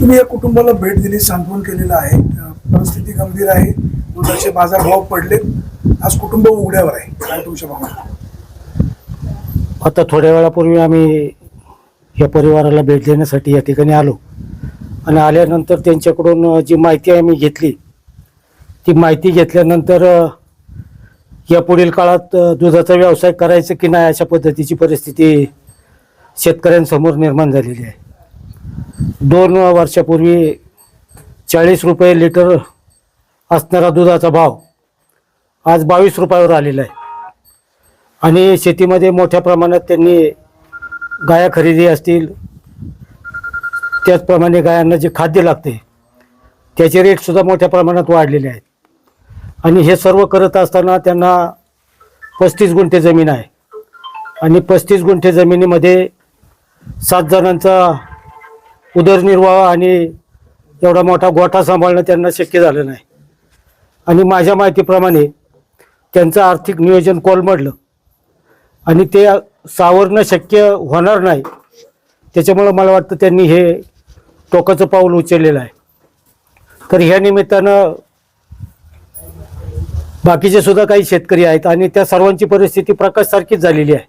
तुम्ही या कुटुंबाला भेट दिली सांत्वन केलेलं आहे. परिस्थिती गंभीर आहे. दुधाचे बाजारभाव पडलेत. आज कुटुंब उघड्यावर आहे. काय तुमच्या भावना? आता थोड्या वेळापूर्वी आम्ही या परिवाराला भेट देण्यासाठी या ठिकाणी आलो. आणि आल्यानंतर त्यांच्याकडून जी माहिती आम्ही घेतली ती माहिती घेतल्यानंतर या पुढील काळात दुधाचा व्यवसाय करायचा की नाही अशा पद्धतीची परिस्थिती शेतकऱ्यांसमोर निर्माण झालेली आहे. दोन वर्षापूर्वी चाळीस रुपये लिटर असणारा दुधाचा भाव आज बावीस रुपयावर आलेला आहे. आणि शेतीमध्ये मोठ्या प्रमाणात त्यांनी गाया खरेदी असतील त्याचप्रमाणे गायांना जे खाद्य लागते त्याचे रेटसुद्धा मोठ्या प्रमाणात वाढलेले आहेत. आणि हे सर्व करत असताना त्यांना पस्तीस गुंठे जमीन आहे. आणि पस्तीस गुंठे जमिनीमध्ये सात जणांचा उदरनिर्वाह आणि एवढा मोठा गोठा सांभाळणं त्यांना शक्य झालं नाही. आणि माझ्या माहितीप्रमाणे त्यांचं आर्थिक नियोजन कोलमडलं. आणि ते सावरणं शक्य होणार नाही. त्याच्यामुळं मला वाटतं त्यांनी हे टोकाचं पाऊल उचललेलं आहे. तर ह्या निमित्तानं बाकीचे सुद्धा काही शेतकरी आहेत आणि त्या सर्वांची परिस्थिती प्रकाशसारखीच झालेली आहे.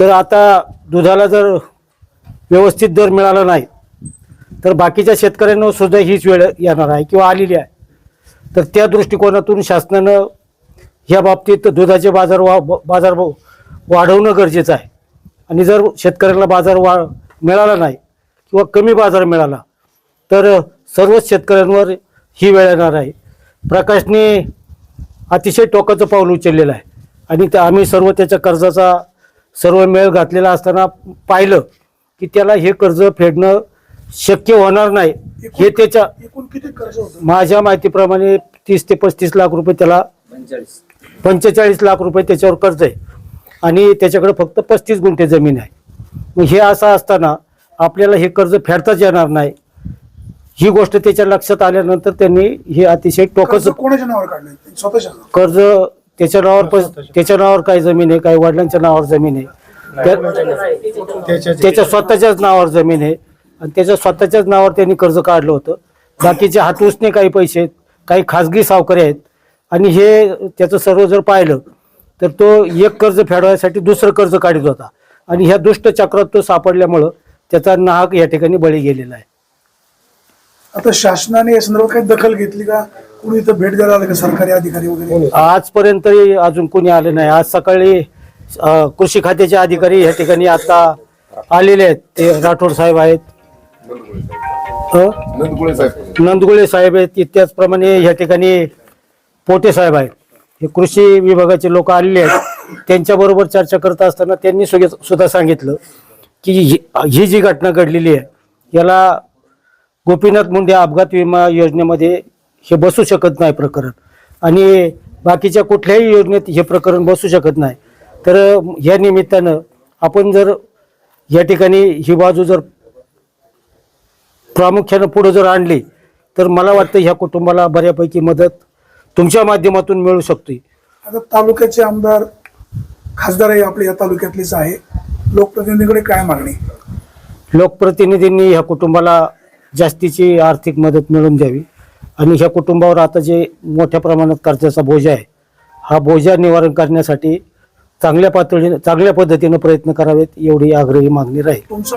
तर आता दुधाला जर व्यवस्थित दर मिळाला नाही तर बाकीच्या शेतकऱ्यांना सुद्धा हीच वेळ येणार आहे किंवा आलेली आहे. तर त्या दृष्टिकोनातून शासनानं ह्या बाबतीत दुधाचे बाजार वा बाजार वाढवणं गरजेचं आहे. आणि जर शेतकऱ्यांना बाजार वा मिळाला नाही किंवा कमी बाजार मिळाला तर सर्वच शेतकऱ्यांवर ही वेळ येणार आहे. प्रकाशने अतिशय टोकाचं पाऊल उचललेलं आहे. आणि त्या आम्ही सर्व त्याच्या कर्जाचा सर्व मेळ घातलेला असताना पाहिलं की त्याला हे कर्ज फेडणं शक्य होणार नाही. हे त्याच्या एकूण किती कर्ज होतं? माझ्या माहितीप्रमाणे तीस ते पस्तीस लाख रुपये त्याला पंचेचाळीस. लाख रुपये त्याच्यावर कर्ज आहे. आणि त्याच्याकडे फक्त पस्तीस गुंठे जमीन आहे. मग हे असं असताना आपल्याला हे कर्ज फेडताच येणार नाही. ही गोष्ट त्याच्या लक्षात आल्यानंतर त्यांनी हे अतिशय कर्ज टोकाचं कोणाच्या नावावर काढले? स्वतःच्या कर्ज त्याच्या नावावर त्याच्या नावावर काय जमीन आहे काही वडिलांच्या नावावर जमीन आहे. त्या- त्याच्या स्वतःच्याच नावावर जमीन आहे. आणि त्याच्या स्वतःच्याच नावावर त्यांनी कर्ज काढलं होतं. बाकीचे हातूसने काही पैसे आहेत काही खाजगी सावकारी आहेत. आणि हे त्याचं सर्व जर पाहिलं तर तो एक कर्ज फेडवायसाठी दुसरं कर्ज काढत होता. आणि ह्या दुष्ट चक्रात तो सापडल्यामुळं त्याचा नाहक या ठिकाणी बळी गेलेला आहे. आता शासनाने या संदर्भात काही दखल घेतली का? कोणी इथं भेट द्यायला आलं का सरकारी अधिकारी वगैरे? आजपर्यंत अजून कोणी आले नाही. आज सकाळी अ, कृषी खात्याचे अधिकारी या ठिकाणी आता आलेले आहेत. ते राठोड साहेब आहेत. अ, नंदगुळे साहेब नंदगुळे साहेब आहेत. त्याचप्रमाणे या ठिकाणी पोटे साहेब आहेत. हे कृषी विभागाचे लोक आलेले आहेत. त्यांच्याबरोबर चर्चा करत असताना त्यांनी सुगे- सुद्धा सांगितलं की ही ही जी घटना घडलेली आहे याला गोपीनाथ मुंडे अपघात विमा योजनेमध्ये हे बसू शकत नाही प्रकरण. आणि बाकीच्या कुठल्याही योजनेत हे प्रकरण बसू शकत नाही. तर या निमित्तानं आपण जर या ठिकाणी ही बाजू जर प्रामुख्यानं पुढे जर आणली तर मला वाटतं ह्या कुटुंबाला बऱ्यापैकी मदत तुमच्या माध्यमातून मिळू शकते. आता तालुक्याचे आमदार खासदारही आपल्या या तालुक्यातलेच आहे. लोकप्रतिनिधीकडे काय मागणी? लोकप्रतिनिधींनी ह्या कुटुंबाला जास्तीची आर्थिक मदत मिळवून द्यावी. आणि ह्या कुटुंबावर आता जे मोठ्या प्रमाणात कर्जाचा बोजा आहे हा बोजा निवारण करण्यासाठी चांगल्या पातळीने चांगल्या पद्धतीनं प्रयत्न करावेत एवढी आग्रही मागणी राहील. तुमचं